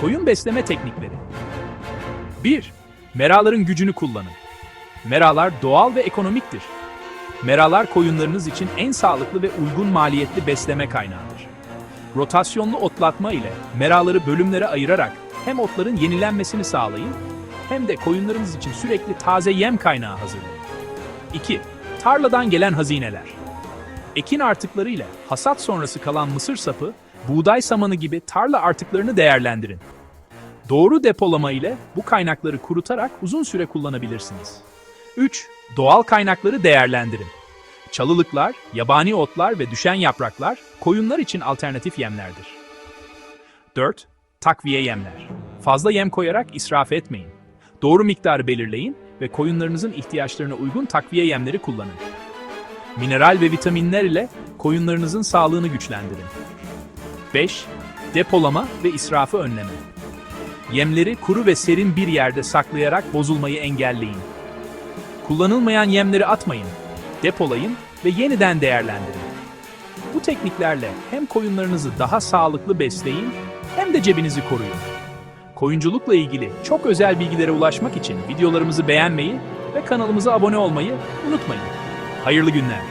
Koyun besleme teknikleri. 1. Meraların gücünü kullanın. Meralar doğal ve ekonomiktir. Meralar koyunlarınız için en sağlıklı ve uygun maliyetli besleme kaynağıdır. Rotasyonlu otlatma ile meraları bölümlere ayırarak hem otların yenilenmesini sağlayın hem de koyunlarınız için sürekli taze yem kaynağı hazırlayın. 2. Tarladan gelen hazineler. Ekin artıkları ile hasat sonrası kalan mısır sapı, buğday samanı gibi tarla artıklarını değerlendirin. Doğru depolama ile bu kaynakları kurutarak uzun süre kullanabilirsiniz. 3. Doğal kaynakları değerlendirin. Çalılıklar, yabani otlar ve düşen yapraklar koyunlar için alternatif yemlerdir. 4. Takviye yemler. Fazla yem koyarak israf etmeyin. Doğru miktarı belirleyin ve koyunlarınızın ihtiyaçlarına uygun takviye yemleri kullanın. Mineral ve vitaminler ile koyunlarınızın sağlığını güçlendirin. 5. Depolama ve israfı önleme. Yemleri kuru ve serin bir yerde saklayarak bozulmayı engelleyin. Kullanılmayan yemleri atmayın, depolayın ve yeniden değerlendirin. Bu tekniklerle hem koyunlarınızı daha sağlıklı besleyin hem de cebinizi koruyun. Koyunculukla ilgili çok özel bilgilere ulaşmak için videolarımızı beğenmeyi ve kanalımıza abone olmayı unutmayın. Hayırlı günler.